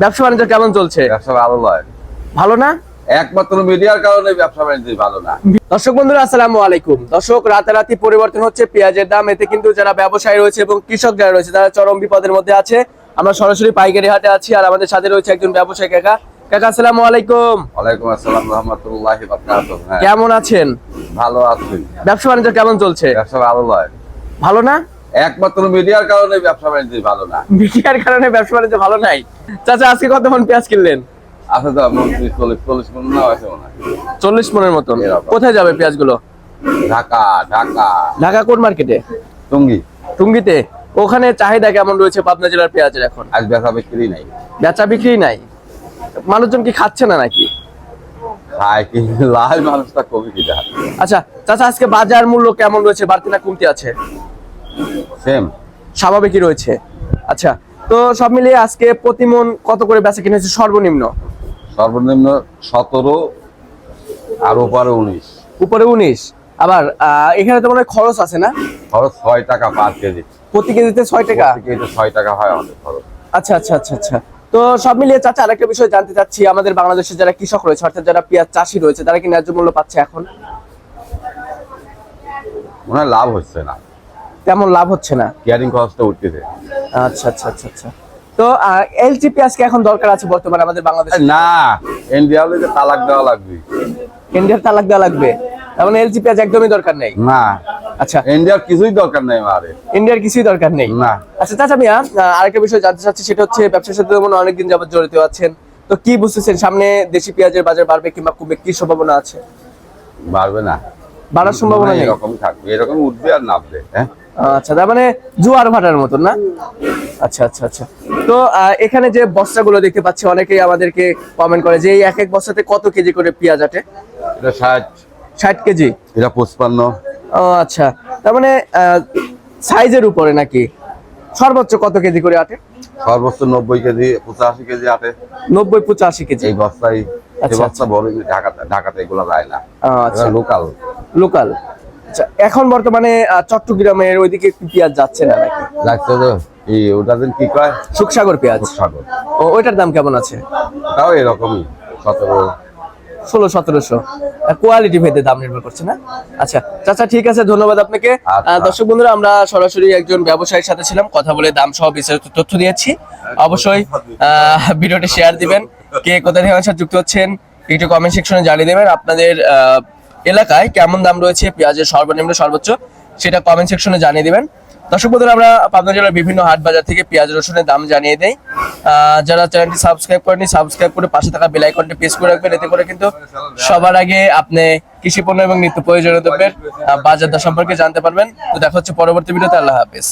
ব্যবসা বাণিজ্য কেমন চলছে? ব্যবসা ভালো নয়। ভালো না? একমাত্র মিডিয়ার কারণে ব্যবসা বাণিজ্য ভালো না। দর্শক বন্ধুরা আসসালামু আলাইকুম। দর্শক রাতারাতি পরিবর্তন হচ্ছে পেঁয়াজের দাম এতে কিন্তু যারা ব্যবসায়ী রয়েছে এবং কৃষক যারা রয়েছে তারা চরম বিপদের মধ্যে আছে। আমরা সরাসরি পাইকারি হাটে আছি আর আমাদের সাথে রয়েছে একজন ব্যবসায়ী কাকা। কাকা আসসালামু আলাইকুম। ওয়ালাইকুম আসসালাম রহমতুল্লাহি বারাকাতুহু হ্যাঁ। কেমন আছেন? ভালো আছি। ব্যবসা বাণিজ্য কেমন চলছে? ব্যবসা ভালো নয়। ভালো না? একমাত্র মিডিয়ার কারণে ব্যবসা বাণিজ্য ভালো না। বিক্রিয়ার কারণে ব্যবসা বাণিজ্য ভালো নাই। চাচা আজকে কত মন পেঁয়াজ কিনলেন? আছে তো চল্লিশ চল্লিশ মন না আছে মনে চল্লিশ মনের মতন। কোথায় যাবে পেঁয়াজগুলো? ঢাকা ঢাকা। ঢাকা কোন মার্কেটে? টঙ্গি। টুঙ্গিতে। ওখানে চাহিদা কেমন রয়েছে পাবনা জেলার পেঁয়াজের এখন? আজ ব্যবসা বিক্রি নাই। বেচা বিক্রি নাই। মানুষজন কি খাচ্ছে না নাকি? খায় কি? লাল মানুষটা কবি কিটা আচ্ছা চাচা আজকে বাজার মূল্য কেমন রয়েছে? বাড়তি না কমতি আছে? সেম স্বাভাবিকই রয়েছে। আচ্ছা তো সব মিলিয়ে আজকে প্রতিমন কত করে বেচা কিনেছে সর্বনিম্ন? সর্বনিম্ন সতেরো আর উপরে উনিশ। উপরে উনিশ। আবার এখানে তো মনে খরচ আছে না? খরচ ছয় টাকা পার কেজি। প্রতি কেজিতে ছয় টাকা? প্রতি কেজিতে ছয় টাকা হয় আমাদের খরচ। আচ্ছা আচ্ছা আচ্ছা আচ্ছা। তো সব মিলিয়ে চাচা আরেকটা বিষয় জানতে চাচ্ছি। আমাদের বাংলাদেশের যারা কৃষক রয়েছে অর্থাৎ যারা পেঁয়াজ চাষি রয়েছে তারা কি ন্যায্য মূল্য পাচ্ছে এখন? মনে হয় লাভ হচ্ছে না। তেমন লাভ হচ্ছে না। ক্যারিং খরচটা উঠতেছে। আচ্ছা আচ্ছা আচ্ছা আচ্ছা। তো এলজি পেঁয়াজকে এখন দরকার আছে বর্তমানে আমাদের বাংলাদেশে? না ইন্ডিয়া হলে যে তালাক দেওয়া লাগবে। ইন্ডিয়ার তালাক দেওয়া লাগবে? তার মানে এলজি পেঁয়াজ একদমই দরকার নেই? না। আচ্ছা। ইন্ডিয়ার কিছুই দরকার নেই আমারে। ইন্ডিয়ার কিছুই দরকার নেই? না। আচ্ছা চাচা মিয়া আরেকটা বিষয় জানতে চাচ্ছি সেটা হচ্ছে ব্যবসার সাথে মনে অনেকদিন যাবত জড়িত আছেন তো কি বুঝতেছেন? সামনে দেশি পেঁয়াজের বাজার বাড়বে কিংবা কমবে কি সম্ভাবনা আছে? বাড়বে না। বাড়ার সম্ভাবনা নেই? এরকম থাকবে এরকম উঠবে আর নামবে হ্যাঁ? আচ্ছা তার মানে জোয়ার ভাটার মতন না? আচ্ছা আচ্ছা আচ্ছা। তো এখানে যে বস্তাগুলো দেখতে পাচ্ছি অনেকেই আমাদেরকে কমেন্ট করে যে এই এক এক বস্তাতে কত কেজি করে পেঁয়াজ আটে? এটা ষাট। ষাট কেজি? এটা পঁচপান্ন। ও আচ্ছা। তার মানে সাইজের উপরে নাকি? সর্বোচ্চ কত কেজি করে আটে? সর্বোচ্চ নব্বই কেজি পঁচাশি কেজি আটে। নব্বই পঁচাশি কেজি। এই বস্তায় এই আচ্ছা, বস্তা বড় কিন্তু ঢাকাতে ঢাকাতে এগুলো যায় না। আচ্ছা। লোকাল লোকাল আচ্ছা এখন বর্তমানে চট্টগ্রামের ওইদিকে পেঁয়াজ যাচ্ছে না নাকি? লাগছে তো। এই ওটা কি কয়? সুখসাগর পেঁয়াজ। সাগর ও ওইটার দাম কেমন আছে? তাও এরকমই সতেরো। ষোলো সতেরোশো। কোয়ালিটি ভেদে দাম নির্ভর করছে না? আচ্ছা চাচা ঠিক আছে ধন্যবাদ আপনাকে। আচ্ছা। দর্শক বন্ধুরা আমরা সরাসরি একজন ব্যবসায়ীর সাথে ছিলাম কথা বলে দাম সহ বিস্তারিত তথ্য দিয়েছি। অবশ্যই আহ, ভিডিওটি শেয়ার দিবেন। কে কোথা থেকে আমার সাথে যুক্ত হচ্ছেন একটু কমেন্ট সেকশনে জানিয়ে দেবেন। আপনাদের আহ, এলাকায় কেমন দাম রয়েছে পেঁয়াজের সর্বনিম্ন সর্বোচ্চ সেটা কমেন্ট সেকশনে জানিয়ে দিবেন। দর্শক বন্ধুরা, আমরা পাবনা জেলার বিভিন্ন হাট বাজার থেকে পেঁয়াজ রসুনের দাম জানিয়ে দেই। যারা চ্যানেলটি সাবস্ক্রাইব করেনি সাবস্ক্রাইব করে পাশে থাকা বেল আইকনটি প্রেস করে রাখবেন, এতে করে কিন্তু সবার আগে আপনি কৃষি পণ্য এবং নিত্য প্রয়োজনীয় দ্রব্যের বাজার দর সম্পর্কে জানতে পারবেন। তো দেখা হচ্ছে পরবর্তী ভিডিওতে, আল্লাহ হাফেজ।